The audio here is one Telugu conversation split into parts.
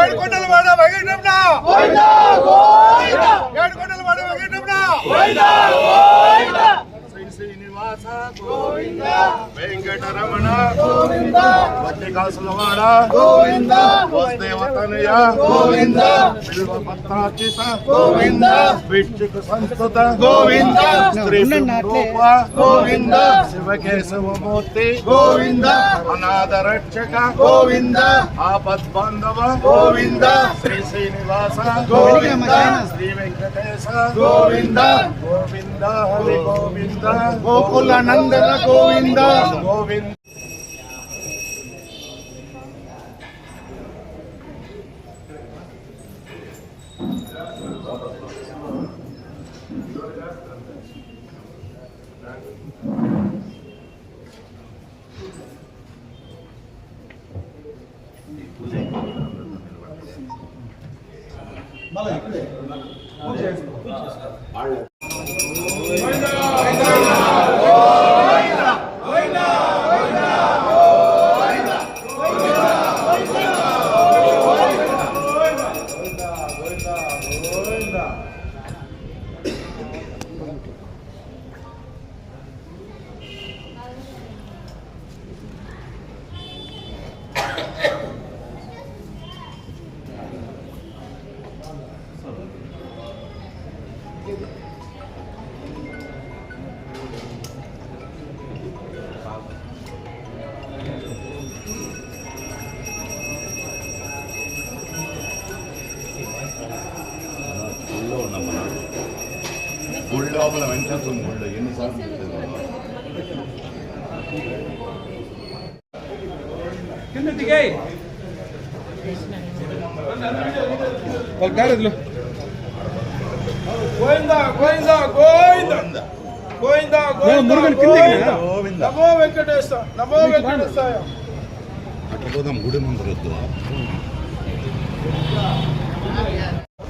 ఏడుకొండల వాడ వెంకటరమణ ఏడుకొండల వాడ వెంకటరమణ శ్రీ శ్రీనివాస గోవింద. వెంకటరమణ గోవింద. వద్దికాసుల వాడ గోవింద వసుదేవతనయ గోవింద. బిల్వ పత్రాచిత గోవింద. విష్ణుక సంస్కృత గోవింద. శ్రీ రూప. గోవింద. శివకేశవమూర్తి. గోవింద. అనాథ రక్షక. గోవింద. ఆపద్ బాంధవ గోవింద. శ్రీ శ్రీనివాస. గోవింద. శ్రీ వెంకటేశ. గోవింద. గోవింద. హరి గోవింద. గోకుల నందన గోవింద. గోవింద. 말라 이끌래 말라 లోపల వెంకటేశ్వరం గుళ్ళో ఎన్నిసార్లు చెప్పాను? కింద దిగాయి గోవిందా గోవిందా గోవిందా గోవిందా గోవిందా గోవిందా గోవింద నమో వెంకటేశ నమో వెంకటేశాయ అట్లా పోదాం గుడి ముందర వద్దు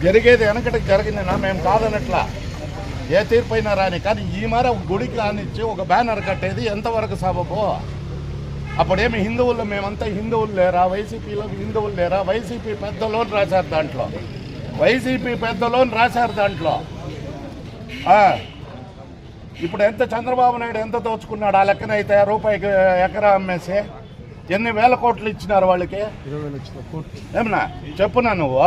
జరిగేది వెనకటికి జరిగిందినా మేము కాదనట్లా ఏ తీర్పైనా రాని కానీ ఈ మార గుడికి రానిచ్చి ఒక బ్యానర్ కట్టేది ఎంతవరకు సబబు? అప్పుడేమి హిందువులు మేమంతా హిందువులు లేరా? వైసీపీలో హిందువులు లేరా? వైసీపీ పెద్దలోని రాశారు దాంట్లో. వైసీపీ పెద్దలోని రాశారు దాంట్లో. ఇప్పుడు ఎంత చంద్రబాబు నాయుడు ఎంత దోచుకున్నాడు? ఆ లెక్కన అయితే రూపాయికి ఎకరా అమ్మేసి ఎన్ని వేల కోట్లు ఇచ్చినారు వాళ్ళకి? ఏమన్నా చెప్పునా నువ్వు?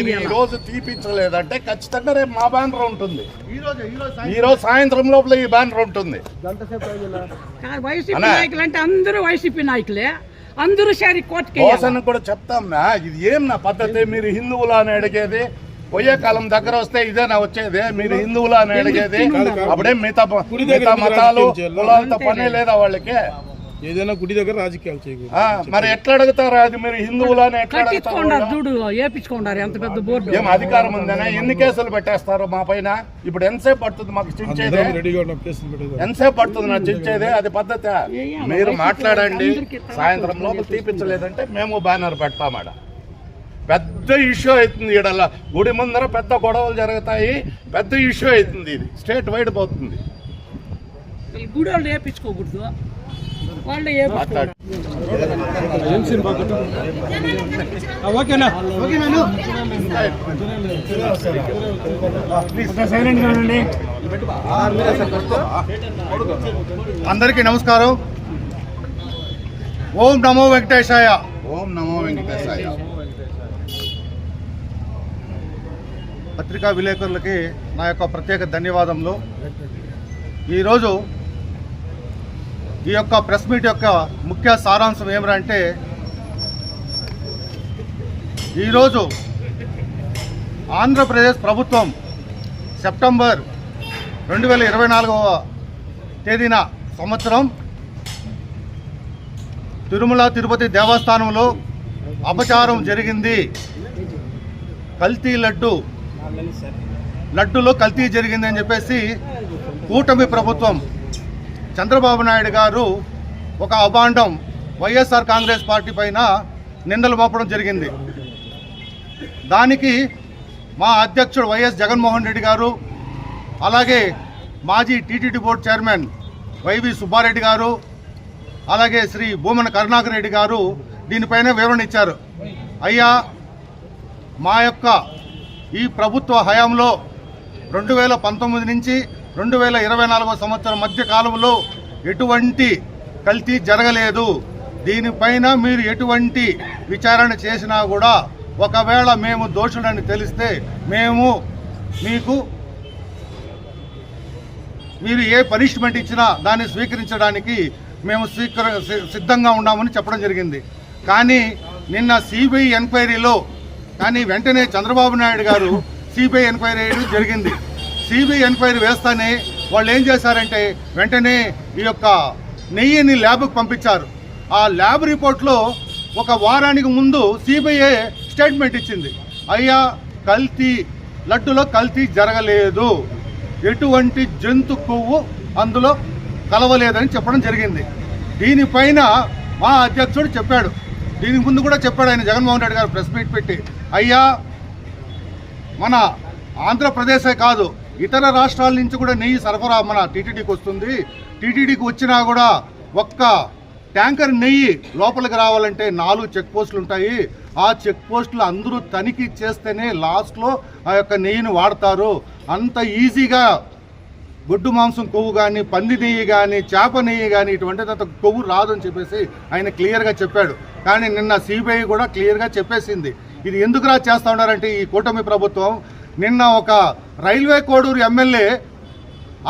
ఇది ఈ. రోజు తీపించలేదంటే ఖచ్చితంగా రేపు మా బ్యానర్ ఉంటుంది. ఈ రోజు సాయంత్రం. లోపల ఈ బ్యానర్ ఉంటుంది. కాదు, వైసీపీ అన్నా. నాయకులు అంటే అందరూ వైసీపీ నాయకులే. అందరూ సరి కోర్టుకి కోసను కూడా చెప్తాంనా ఇది ఏం నా పద్ధతి? మీరు హిందువులు అని అడిగేది పోయే కాలం దగ్గర వస్తే ఇదేనా వచ్చేది. మీరు హిందువులు అని అడిగేది అప్పుడే మిగతా మిగతా మతాలు కులాలతో పనే లేదా వాళ్ళకి? ఏదైనా గుడి దగ్గర రాజకీయాలు చేయకూడదు. ఆ, మరి ఎట్లా అడుగుతారు అది? మీరు హిందువులు అని ఎట్లా కట్టించుకున్నారు? చూడు వేపించుకున్నారు ఎంత పెద్ద బోర్డు. ఏం అధికారం ఉందనే? ఎన్ని కేసులు పెట్టేస్తారు మా పైన? ఇప్పుడు ఎంతసేపు పడుతుంది మాకు చించేది? అందరం రెడీగా ఉన్నాం కేసులు పెట్టేది ఎంతసేపు పడుతుంది నా చించేది? అది పద్ధతి? మీరు మాట్లాడండి. సాయంత్రం లోపల తీపించలేదంటే మేము బ్యానర్ పెడతామాడ పెద్ద ఇష్యూ అవుతుంది ఈడల. గుడి ముందర పెద్ద గొడవలు జరుగుతాయి. పెద్ద ఇష్యూ అవుతుంది ఇది. స్టేట్ వైడ్ పోతుంది. గుడి వాళ్ళు వాళ్ళు ఓకేనా? అందరికీ నమస్కారం. ఓం నమో వెంకటేశాయ. ఓం నమో వెంకటేశాయ. పత్రికా విలేకరులకి నా యొక్క ప్రత్యేక ధన్యవాదములు. ఈరోజు ఈ యొక్క ప్రెస్ మీట్ యొక్క ముఖ్య సారాంశం ఏమిటంటే ఈరోజు ఆంధ్రప్రదేశ్ ప్రభుత్వం సెప్టెంబర్ రెండు వేల ఇరవై నాలుగవ తేదీన సంవత్సరం తిరుమల తిరుపతి దేవస్థానంలో అపచారం జరిగింది. కల్తీ లడ్డు లడ్డులో కల్తీ జరిగింది అని చెప్పేసి కూటమి ప్రభుత్వం చంద్రబాబు నాయుడు గారు ఒక అభాండం వైఎస్ఆర్ కాంగ్రెస్ పార్టీ పైన నిందలు మోపడం జరిగింది. దానికి మా అధ్యక్షుడు వైఎస్ జగన్మోహన్ రెడ్డి గారు అలాగే మాజీ TTD board chairman Y V Subba Reddy గారు అలాగే శ్రీ భూమన కరుణాకర్ రెడ్డి గారు దీనిపైన వివరణ ఇచ్చారు. అయ్యా మా యొక్క ఈ ప్రభుత్వ హయాంలో రెండు వేల పంతొమ్మిది నుంచి రెండు వేల ఇరవై నాలుగో సంవత్సరం మధ్య కాలంలో ఎటువంటి కల్తీ జరగలేదు. దీనిపైన మీరు ఎటువంటి విచారణ చేసినా కూడా ఒకవేళ మేము దోషులని తెలిస్తే మేము మీకు మీరు ఏ పనిష్మెంట్ ఇచ్చినా దాన్ని స్వీకరించడానికి మేము స్వీకర సి- సిద్ధంగా ఉన్నామని చెప్పడం జరిగింది. కానీ నిన్న సిబిఐ ఎంక్వైరీలో కానీ వెంటనే చంద్రబాబు నాయుడు గారు సిబిఐ ఎంక్వైరీ జరిగింది. సిబిఐ ఎంక్వైరీ వేస్తానే వాళ్ళు ఏం చేశారంటే వెంటనే ఈ యొక్క నెయ్యిని ల్యాబ్కి పంపించారు. ఆ ల్యాబ్ రిపోర్ట్లో ఒక వారానికి ముందు సిబిఐ స్టేట్మెంట్ ఇచ్చింది. అయ్యా కల్తీ లడ్డులో కల్తీ జరగలేదు. ఎటువంటి జంతు కొవ్వు అందులో కలవలేదని చెప్పడం జరిగింది. దీనిపైన మా అధ్యక్షుడు చెప్పాడు. దీని ముందు కూడా చెప్పాడు ఆయన జగన్మోహన్ రెడ్డి గారు ప్రెస్ మీట్ పెట్టి. అయ్యా మన ఆంధ్రప్రదేశే కాదు ఇతర రాష్ట్రాల నుంచి కూడా నెయ్యి సరఫరా మన టీటీడీకి వస్తుంది. టీటీడీకి వచ్చినా కూడా ఒక్క ట్యాంకర్ నెయ్యి లోపలికి రావాలంటే నాలుగు చెక్ పోస్టులు ఉంటాయి. ఆ చెక్ పోస్టులు అందరూ తనిఖీ చేస్తేనే లాస్ట్లో ఆ యొక్క నెయ్యిని వాడతారు. అంత ఈజీగా గొడ్డు మాంసం కొవ్వు కానీ పంది నెయ్యి కానీ చేప నెయ్యి కానీ ఇటువంటిది అంత కొవ్వు రాదని చెప్పేసి ఆయన క్లియర్గా చెప్పాడు. కానీ నిన్న సిబిఐ కూడా క్లియర్గా చెప్పేసింది. ఇది ఎందుకురా చేస్తా ఉన్నారంటే ఈ కూటమి ప్రభుత్వం నిన్న ఒక రైల్వే కోడూరు ఎమ్మెల్యే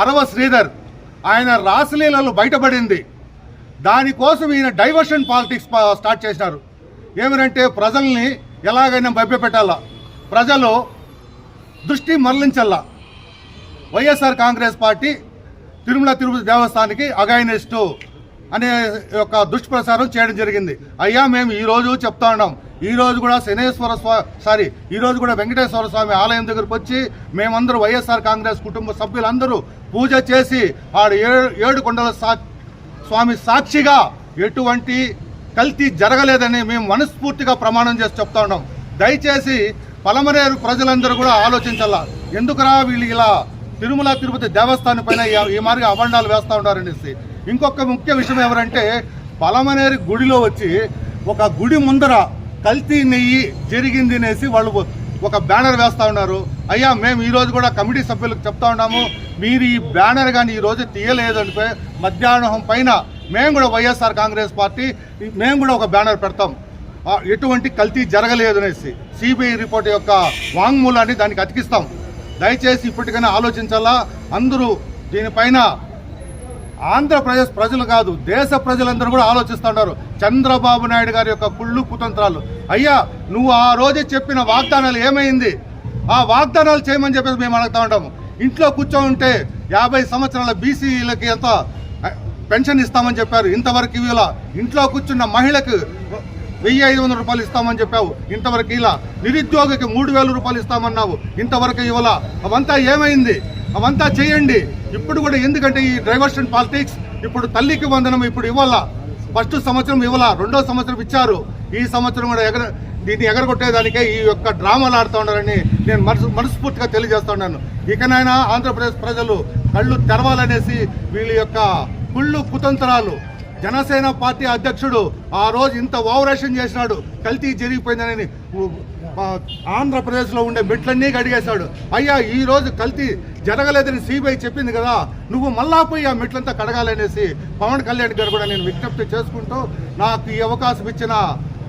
అరవ శ్రీధర్ ఆయన రాసలీలలో బయటపడింది. దానికోసం ఈయన డైవర్షన్ పాలిటిక్స్ స్టార్ట్ చేశారు. ఏమనంటే ప్రజల్ని ఎలాగైనా భయపెట్టాలా ప్రజలు దృష్టి మరలించల్లా? వైఎస్ఆర్ కాంగ్రెస్ పార్టీ తిరుమల తిరుపతి దేవస్థానానికి అగైనెస్టు అనే యొక్క దుష్ప్రచారం చేయడం జరిగింది. అయ్యా మేము ఈరోజు చెప్తా ఉన్నాం. ఈరోజు కూడా శనేశ్వర స్వా సారీ ఈరోజు కూడా వెంకటేశ్వర స్వామి ఆలయం దగ్గరకు వచ్చి మేమందరూ వైఎస్ఆర్ కాంగ్రెస్ కుటుంబ సభ్యులందరూ పూజ చేసి ఆడు ఏడు కొండల సా స్వామి సాక్షిగా ఎటువంటి కల్తీ జరగలేదని మేము మనస్ఫూర్తిగా ప్రమాణం చేసి చెప్తా ఉన్నాం. దయచేసి పలమరేరు ప్రజలందరూ కూడా ఆలోచించాలా ఎందుకురా వీళ్ళు ఇలా తిరుమల తిరుపతి దేవస్థానం పైన ఈ- మార్గ అభండాలు వేస్తూ ఉన్నారనేసి. ఇంకొక ముఖ్య విషయం ఎవరంటే పలమనేరు గుడిలో వచ్చి ఒక గుడి ముందర కల్తీ నెయ్యి జరిగింది అనేసి వాళ్ళు ఒక బ్యానర్ వేస్తా ఉన్నారు. అయ్యా మేము ఈరోజు కూడా కమిటీ సభ్యులకు చెప్తా ఉన్నాము. మీరు ఈ బ్యానర్ కానీ ఈ రోజు తీయలేదు అంటే మధ్యాహ్నం పైన మేము కూడా వైఎస్ఆర్ కాంగ్రెస్ పార్టీ మేము కూడా ఒక బ్యానర్ పెడతాం. ఎటువంటి కల్తీ జరగలేదు అనేసి సిబిఐ రిపోర్ట్ యొక్క వాంగ్మూలాన్ని దానికి అతికిస్తాం. దయచేసి ఇప్పటికైనా ఆలోచించాలా? అందరూ దీనిపైన ఆంధ్రప్రదేశ్ ప్రజలు కాదు దేశ ప్రజలందరూ కూడా ఆలోచిస్తున్నారు. చంద్రబాబు నాయుడు గారి యొక్క కుళ్ళు కుతంత్రాలు. అయ్యా నువ్వు ఆ రోజే చెప్పిన వాగ్దానాలు ఏమైంది? ఆ వాగ్దానాలు చేయమని చెప్పేసి మేము అడుగుతా ఉంటాము ఇంట్లో కూర్చో ఉంటే యాభై సంవత్సరాల బీసీలకి ఎంత పెన్షన్ ఇస్తామని చెప్పారు. ఇంతవరకు ఇవ్వాల. ఇంట్లో కూర్చున్న మహిళకు వెయ్యి ఐదు వందల రూపాయలు ఇస్తామని చెప్పావు. ఇంతవరకు ఇలా నిరుద్యోగికి మూడు వేల రూపాయలు ఇస్తామన్నావు. ఇంతవరకు ఇవ్వాల. అవంతా ఏమైంది? అవంతా చేయండి. ఇప్పుడు కూడా ఎందుకంటే ఈ డైవర్షన్ పాలిటిక్స్ ఇప్పుడు తల్లికి వందనం ఇప్పుడు ఇవ్వాలా. ఫస్ట్ సంవత్సరం ఇవ్వాలా రెండో సంవత్సరం ఇచ్చారు. ఈ సంవత్సరం కూడా ఎగర దీన్ని ఎగరగొట్టేదానికే ఈ యొక్క డ్రామాలు ఆడుతూ ఉన్నారని నేను మనసు మనస్ఫూర్తిగా తెలియజేస్తున్నాను ఇకనైనా ఆంధ్రప్రదేశ్ ప్రజలు కళ్ళు తెరవాలనేసి వీళ్ళ యొక్క కుళ్ళు కుతంత్రాలు. జనసేన పార్టీ అధ్యక్షుడు ఆ రోజు ఇంత ఓవరేషన్ చేసినాడు. కల్తీ జరిగిపోయిందని ఆంధ్రప్రదేశ్లో ఉండే మెట్లన్నీ కడిగేశాడు. అయ్యా ఈరోజు కల్తీ జరగలేదని సిబిఐ చెప్పింది కదా నువ్వు మళ్ళా పోయి ఆ మెట్లంతా కడగాలనేసి పవన్ కళ్యాణ్ గారు కూడా నేను విజ్ఞప్తి చేసుకుంటూ నాకు ఈ అవకాశం ఇచ్చిన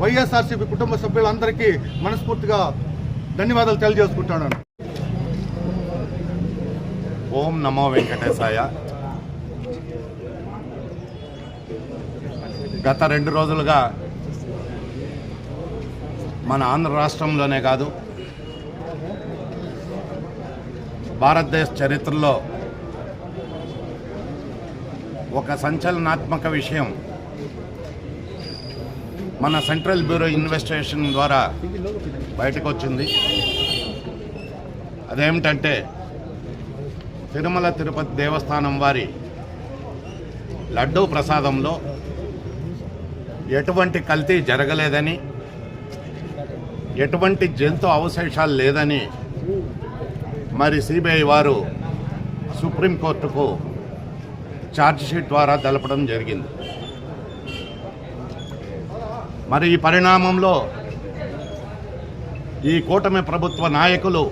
వైఎస్ఆర్సీపీ కుటుంబ సభ్యులందరికీ మనస్ఫూర్తిగా ధన్యవాదాలు తెలియజేసుకుంటాను. ఓం నమో వెంకటేశాయ. గత రెండు రోజులుగా మన ఆంధ్ర రాష్ట్రంలోనే కాదు భారతదేశ చరిత్రలో ఒక సంచలనాత్మక విషయం మన సెంట్రల్ బ్యూరో ఇన్వెస్టిగేషన్ ద్వారా బయటకు వచ్చింది అదేమిటంటే తిరుమల తిరుపతి దేవస్థానం వారి లడ్డూ ప్రసాదంలో ఎటువంటి కల్తీ జరగలేదని ఎటువంటి జంతు అవశేషాలు లేదని మరి సిబిఐ వారు సుప్రీంకోర్టుకు ఛార్జ్షీట్ ద్వారా తెలపడం జరిగింది. మరి ఈ పరిణామంలో ఈ కూటమి ప్రభుత్వ నాయకులు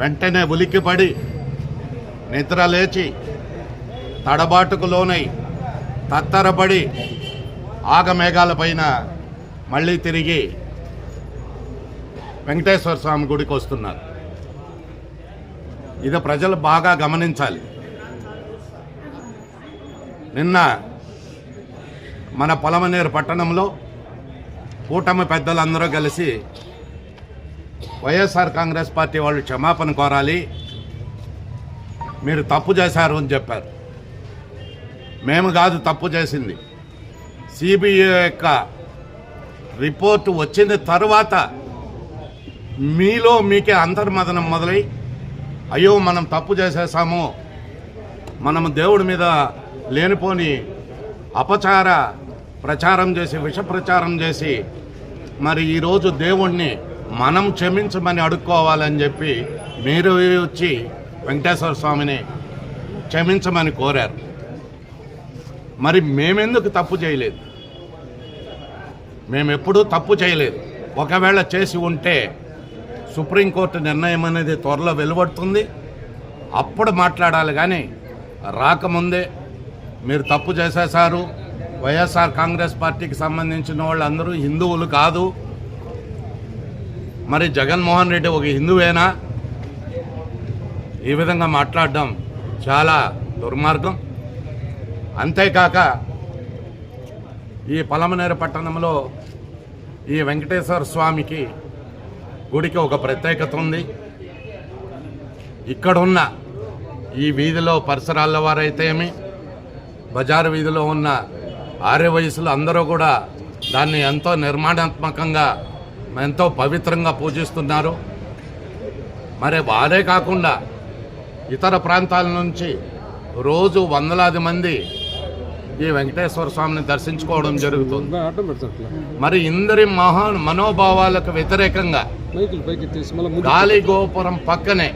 వెంటనే ఉలిక్కిపడి నిద్ర లేచి తడబాటుకు లోనై తత్తరపడి ఆగమేఘాలపైన మళ్ళీ తిరిగి వెంకటేశ్వర స్వామి గుడికి వస్తున్నారు. ఇది ప్రజలు బాగా గమనించాలి. నిన్న మన పొలమనేరు పట్టణంలో కూటమి పెద్దలందరూ కలిసి వైఎస్ఆర్ కాంగ్రెస్ పార్టీ వాళ్ళు క్షమాపణ కోరాలి. మీరు తప్పు చేశారు అని చెప్పారు. మేము కాదు తప్పు చేసింది. సిబిఐ యొక్క రిపోర్టు వచ్చిన తర్వాత మీలో మీకే అంతర్మదనం మొదలై అయ్యో మనం తప్పు చేసేసాము మనం దేవుడి మీద లేనిపోని అపచార ప్రచారం చేసి విష ప్రచారం చేసి మరి ఈరోజు దేవుణ్ణి మనం క్షమించమని అడుక్కోవాలని చెప్పి మీరు వచ్చి వెంకటేశ్వర స్వామిని క్షమించమని కోరారు. మరి మేమెందుకు తప్పు చేయలేదు? మేము ఎప్పుడూ తప్పు చేయలేదు. ఒకవేళ చేసి ఉంటే సుప్రీంకోర్టు నిర్ణయం అనేది త్వరలో వెలువడుతుంది. అప్పుడు మాట్లాడాలి కానీ రాకముందే మీరు తప్పు చేసేసారు వైఎస్ఆర్ కాంగ్రెస్ పార్టీకి సంబంధించిన వాళ్ళందరూ హిందువులు కాదు. మరి జగన్మోహన్ రెడ్డి ఒక హిందువేనా? ఈ విధంగా మాట్లాడడం చాలా దుర్మార్గం. అంతేకాక ఈ పలమనేరు పట్టణంలో ఈ వెంకటేశ్వర స్వామికి గుడికి ఒక ప్రత్యేకత ఉంది. ఇక్కడున్న ఈ వీధిలో పరిసరాల వారైతేమి బజారు వీధిలో ఉన్న ఆర్య వయసులు అందరూ కూడా దాన్ని ఎంతో నిర్మాణాత్మకంగా ఎంతో పవిత్రంగా పూజిస్తున్నారు. మరి వారే కాకుండా ఇతర ప్రాంతాల నుంచి రోజు వందలాది మంది ఈ వెంకటేశ్వర స్వామిని దర్శించుకోవడం జరుగుతుంది. మరి ఇందరి మహా మనోభావాలకు వ్యతిరేకంగా గాలి గోపురం పక్కనే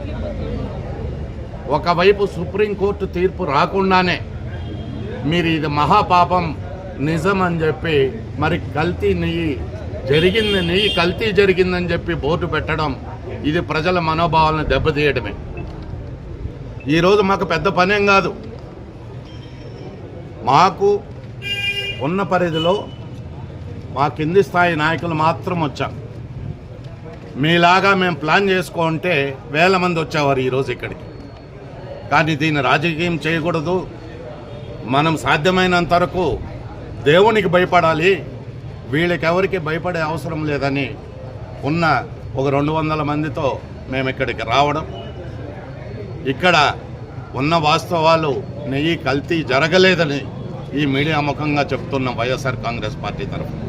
ఒకవైపు సుప్రీంకోర్టు తీర్పు రాకుండానే మీరు ఇది మహాపాపం నిజం అని చెప్పి మరి కల్తీ నెయ్యి జరిగింది నెయ్యి కల్తీ జరిగిందని చెప్పి బోర్డు పెట్టడం ఇది ప్రజల మనోభావాలను దెబ్బతీయడమే. ఈరోజు మాకు పెద్ద పనేం కాదు. మాకు ఉన్న పరిధిలో మా కింది స్థాయి నాయకులు మాత్రం వచ్చాం. మీలాగా మేము ప్లాన్ చేసుకుంటే వేల మంది వచ్చేవారు ఈరోజు ఇక్కడికి. కానీ దీన్ని రాజకీయం చేయకూడదు. మనం సాధ్యమైనంత వరకు దేవునికి భయపడాలి. వీళ్ళకెవరికి భయపడే అవసరం లేదని ఉన్న ఒక రెండు వందల మందితో మేము ఇక్కడికి రావడం. ఇక్కడ ఉన్న వాస్తవాలు నెయ్యి కల్తీ జరగలేదని ఈ మీడియా ముఖంగా చెప్తున్న వైఎస్ఆర్ కాంగ్రెస్ పార్టీ తరఫున.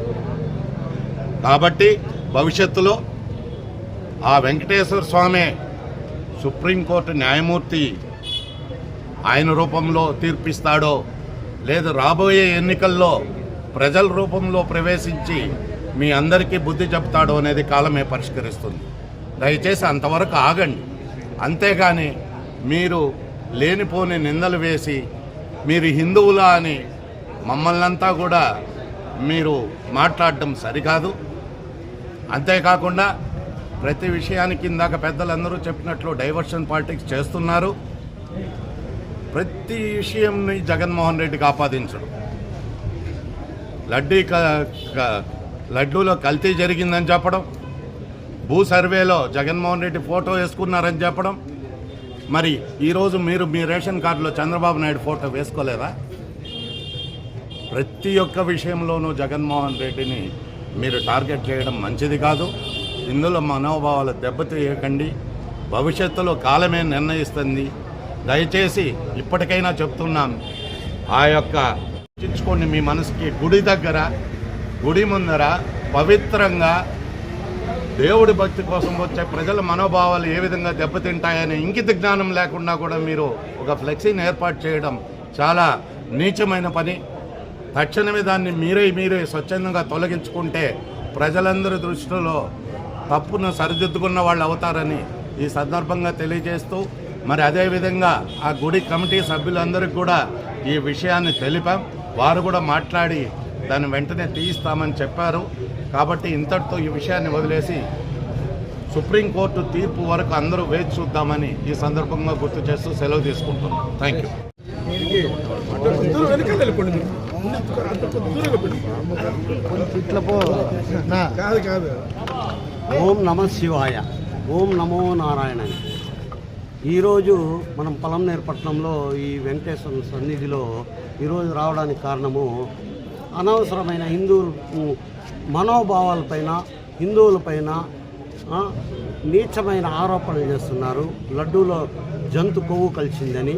కాబట్టి భవిష్యత్తులో ఆ వెంకటేశ్వర స్వామి సుప్రీంకోర్టు న్యాయమూర్తి ఆయన రూపంలో తీర్పిస్తాడో లేదు రాబోయే ఎన్నికల్లో ప్రజల రూపంలో ప్రవేశించి మీ అందరికీ బుద్ధి చెప్తాడో అనేది కాలమే పరిష్కరిస్తుంది. దయచేసి అంతవరకు ఆగండి. అంతేగాని మీరు లేనిపోని నిందలు వేసి మీరు హిందువులా అని మమ్మల్నంతా కూడా మీరు మాట్లాడడం సరికాదు. అంతేకాకుండా ప్రతి విషయానికి ఇందాక పెద్దలందరూ చెప్పినట్లు డైవర్షన్ పాలిటిక్స్ చేస్తున్నారు. ప్రతి విషయంని జగన్మోహన్ రెడ్డికి ఆపాదించడం లడ్డీ లడ్డూలో కల్తీ జరిగిందని చెప్పడం. భూ సర్వేలో జగన్మోహన్ రెడ్డి ఫోటో వేసుకున్నారని చెప్పడం. మరి ఈరోజు మీరు మీ రేషన్ కార్డులో చంద్రబాబు నాయుడు ఫోటో వేసుకోలేదా? ప్రతి ఒక్క విషయంలోనూ జగన్మోహన్ రెడ్డిని మీరు టార్గెట్ చేయడం మంచిది కాదు. ఇందులో మనోభావాలు దెబ్బతీయకండి. భవిష్యత్తులో కాలమే నిర్ణయిస్తుంది. దయచేసి ఇప్పటికైనా చెప్తున్నాం. ఆ యొక్క చించుకోండి మీ మనసుకి. గుడి దగ్గర గుడి ముందర పవిత్రంగా దేవుడి భక్తి కోసం వచ్చే ప్రజల మనోభావాలు ఏ విధంగా దెబ్బతింటాయనే ఇంకిత జ్ఞానం లేకుండా కూడా మీరు ఒక ఫ్లెక్సీని ఏర్పాటు చేయడం చాలా నీచమైన పని. తక్షణమే దాన్ని మీరే మీరే స్వచ్ఛందంగా తొలగించుకుంటే ప్రజలందరి దృష్టిలో తప్పును సరిదిద్దుకున్న వాళ్ళు అవుతారని ఈ సందర్భంగా తెలియజేస్తూ మరి అదేవిధంగా ఆ గుడి కమిటీ సభ్యులందరికీ కూడా ఈ విషయాన్ని తెలిపాం. వారు కూడా మాట్లాడి దాన్ని వెంటనే తీయిస్తామని చెప్పారు. కాబట్టి ఇంతటితో ఈ విషయాన్ని వదిలేసి సుప్రీంకోర్టు తీర్పు వరకు అందరూ వేచి చూద్దామని ఈ సందర్భంగా గుర్తు చేస్తూ సెలవు తీసుకుంటున్నాం. థ్యాంక్ యూ కాదు కాదు ఓం నమ శివాయ. ఓం నమో నారాయణ ఈరోజు మనం పలంనేరు పట్టణంలో ఈ వెంకటేశ్వర సన్నిధిలో ఈరోజు రావడానికి కారణము అనవసరమైన హిందువులు మనోభావాలపైన హిందువులపైన నీచమైన ఆరోపణలు చేస్తున్నారు. లడ్డూలో జంతు కొవ్వు కలిసిందని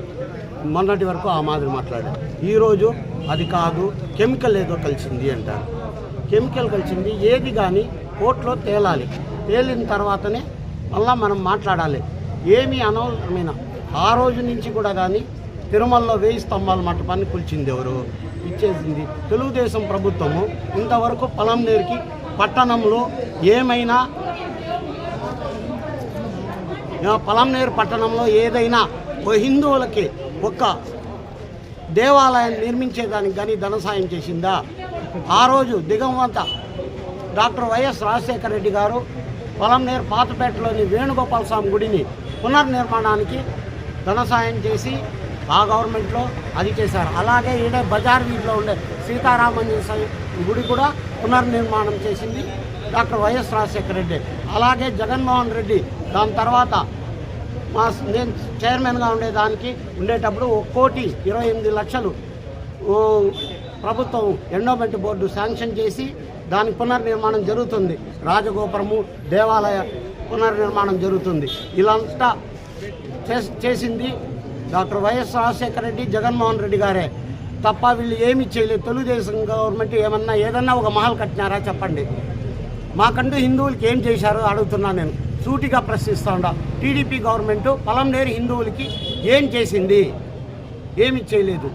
మొన్నటి వరకు ఆ మాదిరి మాట్లాడారు. ఈరోజు అది కాదు కెమికల్ ఏదో కలిసింది అంటారు. కెమికల్ కలిసింది ఏది కానీ కోర్టులో తేలాలి. తేలిన తర్వాతనే మళ్ళీ మనం మాట్లాడాలి. ఏమీ అనవసరమైన ఆ రోజు నుంచి కూడా కానీ తిరుమలలో వేయి స్తంభాల మంటపాన్ని కూల్చింది ఎవరు? ఇచ్చేసింది తెలుగుదేశం ప్రభుత్వము. ఇంతవరకు పొలం నేరికి పట్టణంలో ఏమైనా పొలంనేరు పట్టణంలో ఏదైనా ఓ హిందువులకి ఒక్క దేవాలయాన్ని నిర్మించేదానికి కానీ ధన సాయం చేసిందా? ఆ రోజు దిగంవంత doctor Y S Rajasekhara Reddy గారు పొలంనేరు పాతపేటలోని వేణుగోపాల స్వామి గుడిని పునర్నిర్మాణానికి ధన సాయం చేసి ఆ గవర్నమెంట్లో అది చేశారు. అలాగే ఈడ బజార్ వీధిలో ఉండే సీతారామంజన గుడి కూడా పునర్నిర్మాణం చేసింది డాక్టర్ వైఎస్ రాజశేఖర రెడ్డి. అలాగే జగన్మోహన్ రెడ్డి దాని తర్వాత మా నేను చైర్మన్గా ఉండేదానికి ఉండేటప్పుడు ఒక కోటి ఇరవై ఎనిమిది లక్షలు ప్రభుత్వం ఎండోమెంట్ బోర్డు శాంక్షన్ చేసి దాని పునర్నిర్మాణం జరుగుతుంది. రాజగోపురము దేవాలయ పునర్నిర్మాణం జరుగుతుంది. ఇలాంతా చేస్- చేసింది డాక్టర్ వైఎస్ రాజశేఖర రెడ్డి జగన్మోహన్ రెడ్డి గారే. తప్ప వీళ్ళు ఏమి చేయలేదు. తెలుగుదేశం గవర్నమెంట్ ఏమన్నా ఏదన్నా ఒక మహల్ కట్టినారా చెప్పండి. మాకంటూ హిందువులకి ఏం చేశారో అడుగుతున్నా నేను. సూటిగా ప్రశ్నిస్తా టీడీపీ టీడీపీ గవర్నమెంట్ పొలంనేరు హిందువులకి ఏం చేసింది? ఏమి చేయలేదు.